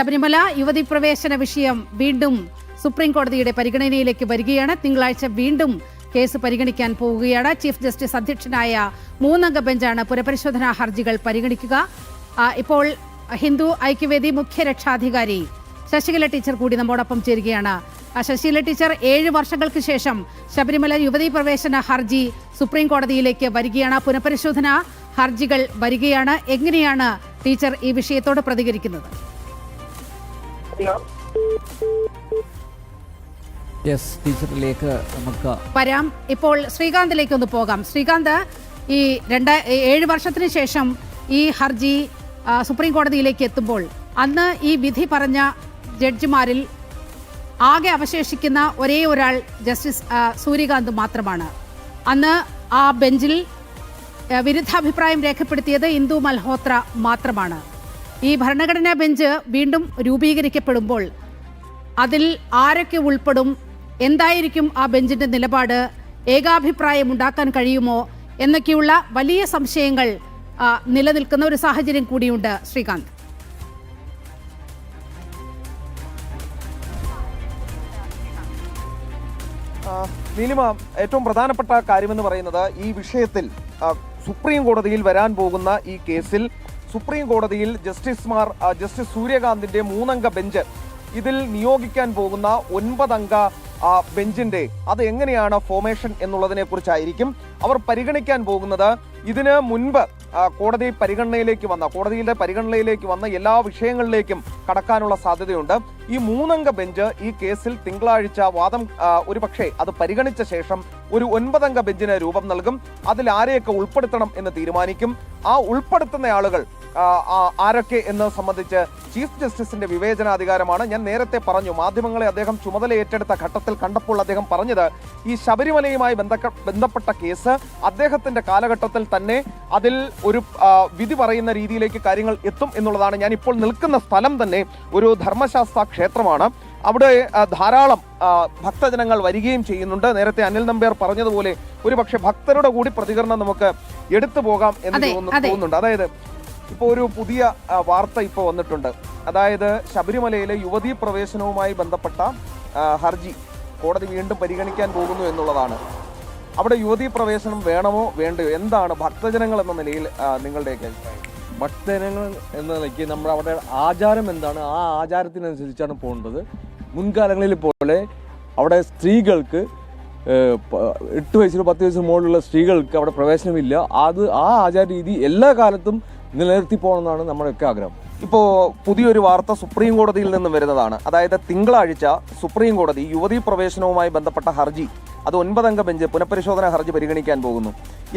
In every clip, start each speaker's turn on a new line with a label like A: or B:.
A: ശബരിമല യുവതി പ്രവേശന വിഷയം വീണ്ടും സുപ്രീം കോടതിയുടെ പരിഗണനയിലേക്ക് വരികയാണ്. തിങ്കളാഴ്ച വീണ്ടും കേസ് പരിഗണിക്കാൻ പോവുകയാണ്. ചീഫ് ജസ്റ്റിസ് അധ്യക്ഷനായ മൂന്നംഗ ബെഞ്ചാണ് പുനഃപരിശോധനാ ഹർജികൾ പരിഗണിക്കുക. ഇപ്പോൾ ഹിന്ദു ഐക്യവേദി മുഖ്യ രക്ഷാധികാരി ശശികല ടീച്ചർ കൂടി നമ്മോടൊപ്പം ചേരുകയാണ്. ശശീല ടീച്ചർ ഏഴ് വർഷങ്ങൾക്ക് ശേഷം ശബരിമല യുവതീ പ്രവേശന ഹർജി സുപ്രീം കോടതിയിലേക്ക് വരികയാണ്. പുനഃപരിശോധന ഹർജികൾ വരികയാണ്. എങ്ങനെയാണ് ടീച്ചർ ഈ വിഷയത്തോട് പ്രതികരിക്കുന്നത്?
B: യെസ് ടീച്ചറിലേക്ക് നമുക്ക്
A: വരാം. ഇപ്പോൾ ശ്രീകാന്തിലേക്ക് ഒന്ന് പോകാം. ശ്രീകാന്ത് ഈ രണ്ട് ഏഴ് വർഷത്തിന് ശേഷം ഈ ഹർജി സുപ്രീം കോടതിയിലേക്ക് എത്തുമ്പോൾ അന്ന് ഈ വിധി പറഞ്ഞ ജഡ്ജിമാരിൽ ആകെ അവശേഷിക്കുന്ന ഒരേ ഒരാൾ ജസ്റ്റിസ് സൂര്യകാന്ത് മാത്രമാണ്. അന്ന് ആ ബെഞ്ചിൽ വിരുദ്ധാഭിപ്രായം രേഖപ്പെടുത്തിയത് ഇന്ദു മൽഹോത്ര മാത്രമാണ്. ഈ ഭരണഘടനാ ബെഞ്ച് വീണ്ടും രൂപീകരിക്കപ്പെടുമ്പോൾ അതിൽ ആരൊക്കെ ഉൾപ്പെടും എന്തായിരിക്കും ആ ബെഞ്ചിന്റെ നിലപാട് ഏകാഭിപ്രായം ഉണ്ടാക്കാൻ കഴിയുമോ എന്നൊക്കെയുള്ള വലിയ സംശയങ്ങൾ നിലനിൽക്കുന്ന ഒരു സാഹചര്യം കൂടിയുണ്ട് ശ്രീകാന്ത്.
C: നീലിമ ഏറ്റവും പ്രധാനപ്പെട്ട കാര്യമെന്ന് പറയുന്നത് ഈ വിഷയത്തിൽ സുപ്രീം കോടതിയിൽ വരാൻ പോകുന്ന ഈ കേസിൽ സുപ്രീം കോടതിയിൽ ജസ്റ്റിസ്മാർ ജസ്റ്റിസ് സൂര്യകാന്തിന്റെ മൂന്നംഗ ബെഞ്ച്. ഇതിൽ നിയോഗിക്കാൻ പോകുന്ന ഒൻപതംഗ ബെഞ്ചിന്റെ. അത് എങ്ങനെയാണ് ഫോമേഷൻ എന്നുള്ളതിനെ കുറിച്ചായിരിക്കും അവർ പരിഗണിക്കാൻ പോകുന്നത്. ഇതിന് മുൻപ് കോടതി പരിഗണനയിലേക്ക് വന്ന കോടതിയുടെ പരിഗണനയിലേക്ക് വന്ന എല്ലാ വിഷയങ്ങളിലേക്കും കടക്കാനുള്ള സാധ്യതയുണ്ട്. ഈ മൂന്നംഗ ബെഞ്ച് ഈ കേസിൽ തിങ്കളാഴ്ച വാദം ഒരു ഒരുപക്ഷെ അത് പരിഗണിച്ച ശേഷം ഒരു ഒൻപതംഗ ബെഞ്ചിന് രൂപം നൽകും. അതിൽ ആരെയൊക്കെ ഉൾപ്പെടുത്തണം എന്ന് തീരുമാനിക്കും. ആ ഉൾപ്പെടുത്തുന്ന ആളുകൾ ആരൊക്കെ എന്ന് സംബന്ധിച്ച് ചീഫ് ജസ്റ്റിസിന്റെ വിവേചനാധികാരമാണ്. ഞാൻ നേരത്തെ പറഞ്ഞു മാധ്യമങ്ങളെ അദ്ദേഹം ചുമതല ഏറ്റെടുത്ത ഘട്ടത്തിൽ കണ്ടപ്പോൾ അദ്ദേഹം പറഞ്ഞത് ഈ ശബരിമലയുമായി ബന്ധപ്പെട്ട കേസ് അദ്ദേഹത്തിന്റെ കാലഘട്ടത്തിൽ തന്നെ അതിൽ ഒരു വിധി പറയുന്ന രീതിയിലേക്ക് കാര്യങ്ങൾ എത്തും എന്നുള്ളതാണ്. ഞാൻ ഇപ്പോൾ നിൽക്കുന്ന സ്ഥലം തന്നെ ഒരു ധർമ്മശാസ്ത്ര ക്ഷേത്രമാണ്. അവിടെ ധാരാളം ഭക്തജനങ്ങൾ വരികയും ചെയ്യുന്നുണ്ട്. നേരത്തെ അനിൽ നമ്പ്യാർ പറഞ്ഞതുപോലെ ഒരു പക്ഷെ ഭക്തരുടെ കൂടി പ്രതികരണം നമുക്ക് എടുത്തു പോകാം എന്ന് തോന്നുന്നു- തോന്നുന്നുണ്ട്. അതായത് ഇപ്പോൾ ഒരു പുതിയ വാർത്ത ഇപ്പോൾ വന്നിട്ടുണ്ട്. അതായത് ശബരിമലയിലെ യുവതീ പ്രവേശനവുമായി ബന്ധപ്പെട്ട ഹർജി കോടതി വീണ്ടും പരിഗണിക്കാൻ പോകുന്നു എന്നുള്ളതാണ്. അവിടെ യുവതീ പ്രവേശനം വേണമോ വേണ്ടയോ? എന്താണ് ഭക്തജനങ്ങൾ എന്ന നിലയിൽ നിങ്ങളുടെ നിങ്ങളുടെയൊക്കെ അഭിപ്രായം?
D: ഭക്തജനങ്ങൾ എന്ന നിലയ്ക്ക് നമ്മൾ അവിടെ ആചാരം എന്താണ്? ആ ആചാരത്തിനനുസരിച്ചാണ് പോകേണ്ടത്. മുൻകാലങ്ങളിൽ പോലെ അവിടെ സ്ത്രീകൾക്ക് എട്ട് വയസ്സിന് പത്ത് വയസ്സിന് മുകളിലുള്ള സ്ത്രീകൾക്ക് അവിടെ പ്രവേശനമില്ല. അത് ആ ആചാര രീതി എല്ലാ കാലത്തും നിലനിർത്തി പോകണമെന്നാണ് നമ്മുടെയൊക്കെ ആഗ്രഹം.
C: ഇപ്പോൾ പുതിയൊരു വാർത്ത സുപ്രീം കോടതിയിൽ നിന്നും വരുന്നതാണ്. അതായത് തിങ്കളാഴ്ച സുപ്രീം കോടതി യുവതീ പ്രവേശനവുമായി ബന്ധപ്പെട്ട ഹർജി അത് ഒൻപതംഗ ബെഞ്ച് പുനഃപരിശോധന ഹർജി പരിഗണിക്കാൻ പോകുന്നു.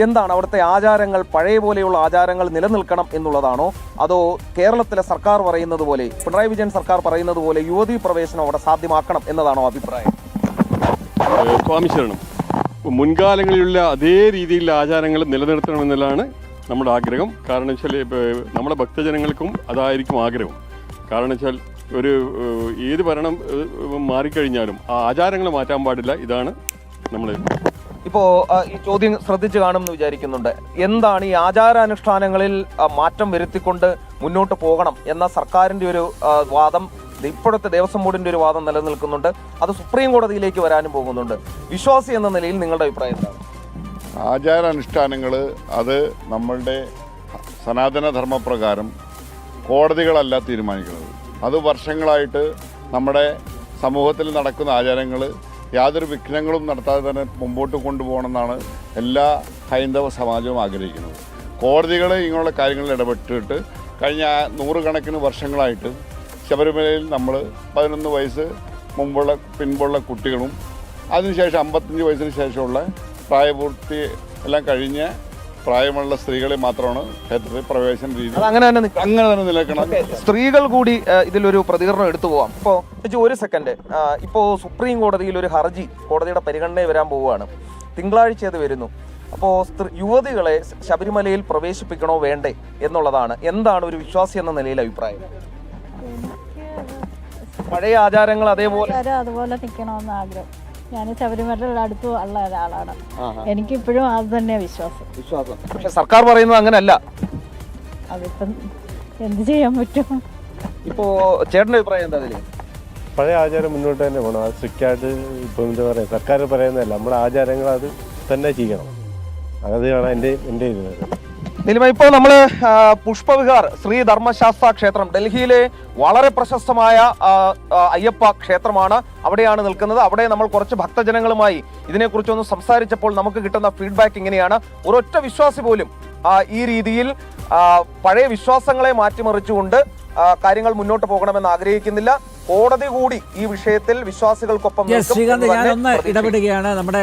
C: എന്താണ് അവിടുത്തെ ആചാരങ്ങൾ പഴയ പോലെയുള്ള ആചാരങ്ങൾ നിലനിൽക്കണം എന്നുള്ളതാണോ? അതോ കേരളത്തിലെ സർക്കാർ പറയുന്നത് പോലെ പിണറായി വിജയൻ സർക്കാർ പറയുന്നത് പോലെ യുവതീ പ്രവേശനം അവിടെ സാധ്യമാക്കണം എന്നതാണോ അഭിപ്രായം?
E: സ്വാമി മുൻകാലങ്ങളിലുള്ള അതേ രീതിയിലുള്ള ആചാരങ്ങൾ നിലനിർത്തണമെന്നുള്ളതാണ് നമ്മുടെ ആഗ്രഹം. കാരണം വെച്ചാൽ നമ്മുടെ ഭക്തജനങ്ങൾക്കും അതായിരിക്കും ആഗ്രഹം. കാരണം വെച്ചാൽ ഒരു ഏത് ഭരണം മാറിക്കഴിഞ്ഞാലും ആ ആചാരങ്ങൾ മാറ്റാൻ പാടില്ല. ഇതാണ് നമ്മൾ
C: ഇപ്പോ ഈ ചോദ്യം ശ്രദ്ധിച്ചു കാണുമെന്ന് വിചാരിക്കുന്നുണ്ട്. എന്താണ് ഈ ആചാരാനുഷ്ഠാനങ്ങളിൽ മാറ്റം വരുത്തിക്കൊണ്ട് മുന്നോട്ട് പോകണം എന്ന സർക്കാരിന്റെ ഒരു വാദം ഇപ്പോഴത്തെ ദേവസ്വം ബോർഡിന്റെ ഒരു വാദം നിലനിൽക്കുന്നുണ്ട്. അത് സുപ്രീം കോടതിയിലേക്ക് വരാനും പോകുന്നുണ്ട്. വിശ്വാസി എന്ന നിലയിൽ നിങ്ങളുടെ അഭിപ്രായം എന്താണ്?
F: ആചാരാനുഷ്ഠാനങ്ങൾ അത് നമ്മളുടെ സനാതനധർമ്മപ്രകാരം കോടതികളല്ല തീരുമാനിക്കുന്നത്. അത് വർഷങ്ങളായിട്ട് നമ്മുടെ സമൂഹത്തിൽ നടക്കുന്ന ആചാരങ്ങൾ യാതൊരു വിഘ്നങ്ങളും നടത്താതെ തന്നെ മുമ്പോട്ട് കൊണ്ടുപോകണമെന്നാണ് എല്ലാ ഹൈന്ദവ സമാജവും ആഗ്രഹിക്കുന്നത്. കോടതികൾ ഇങ്ങനെയുള്ള കാര്യങ്ങളിൽ ഇടപെട്ടിട്ട് കഴിഞ്ഞ നൂറുകണക്കിന് വർഷങ്ങളായിട്ട് ശബരിമലയിൽ നമ്മൾ പതിനൊന്ന് വയസ്സ് മുമ്പുള്ള പിൻപുള്ള കുട്ടികളും അതിനുശേഷം അമ്പത്തഞ്ച് വയസ്സിന് ശേഷമുള്ള പ്രായപൂർത്തി എല്ലാം കഴിഞ്ഞ് പ്രായമുള്ള സ്ത്രീകളെ മാത്രമാണ് ക്ഷേത്രത്തിൽ പ്രവേശന രീതി
C: അങ്ങനെ തന്നെ
F: അങ്ങനെ തന്നെ നിലക്കണം
C: സ്ത്രീകൾ കൂടി ഇതിലൊരു പ്രതികരണം എടുത്തു പോവാം. ഇപ്പോ ഒരു സെക്കൻഡ് ഇപ്പോ സുപ്രീം കോടതിയിൽ ഒരു ഹർജി കോടതിയുടെ പരിഗണനയിൽ വരാൻ പോവുകയാണ്. തിങ്കളാഴ്ച അത് വരുന്നു. അപ്പോൾ സ്ത്രീ യുവതികളെ ശബരിമലയിൽ പ്രവേശിപ്പിക്കണോ വേണ്ടേ എന്നുള്ളതാണ്. എന്താണ് ഒരു വിശ്വാസി എന്ന നിലയിൽ അഭിപ്രായം? പഴയ ആചാരങ്ങൾ അതേപോലെ
G: അതുപോലെ നിൽക്കണമെന്ന് ആഗ്രഹം. ഞാൻ ശബരിമലയുടെ അടുത്ത് ഉള്ള ഒരാളാണ്. എനിക്കിപ്പോഴും അത് തന്നെ വിശ്വാസം.
C: വിശ്വാസം. പക്ഷെ സർക്കാർ പറയുന്നത് അങ്ങനല്ല
G: അതിപ്പം എന്ത് ചെയ്യാൻ പറ്റും?
C: ഇപ്പോ ചേട്ടന്റെ അഭിപ്രായം എന്താ അതിൽ?
H: പഴയ ആചാരം മുന്നോട്ട് തന്നെ പോകണം അത് സ്ട്രിക്റ്റ് ആയിട്ട് ഇപ്പം എന്താ പറയുക സർക്കാർ പറയുന്നതല്ല നമ്മുടെ ആചാരങ്ങൾ അത് തന്നെ ചെയ്യണം. അതാണ് എന്റെ എന്റെ ഇത്.
C: നിലിമ ഇപ്പോൾ നമ്മൾ പുഷ്പവിഹാർ ശ്രീ ധർമ്മശാസ്ത്ര ക്ഷേത്രം ഡൽഹിയിലെ വളരെ പ്രശസ്തമായ അയ്യപ്പ ക്ഷേത്രമാണ് അവിടെയാണ് നിൽക്കുന്നത്. അവിടെ നമ്മൾ കുറച്ച് ഭക്തജനങ്ങളുമായി ഇതിനെക്കുറിച്ചൊന്ന് സംസാരിച്ചപ്പോൾ നമുക്ക് കിട്ടുന്ന ഫീഡ്ബാക്ക് ഇങ്ങനെയാണ്. ഒരൊറ്റ വിശ്വാസി പോലും ഈ രീതിയിൽ പഴയ വിശ്വാസങ്ങളെ മാറ്റിമറിച്ചുകൊണ്ട് കാര്യങ്ങൾ മുന്നോട്ട് പോകണമെന്ന് ആഗ്രഹിക്കുന്നില്ല. കോടതി കൂടി ഈ വിഷയത്തിൽ വിശ്വാസികൾക്കൊപ്പം
B: ശ്രീകാന്ത്
C: എന്ന് തന്നെ
B: ഇടപെടുകയാണ്. നമ്മുടെ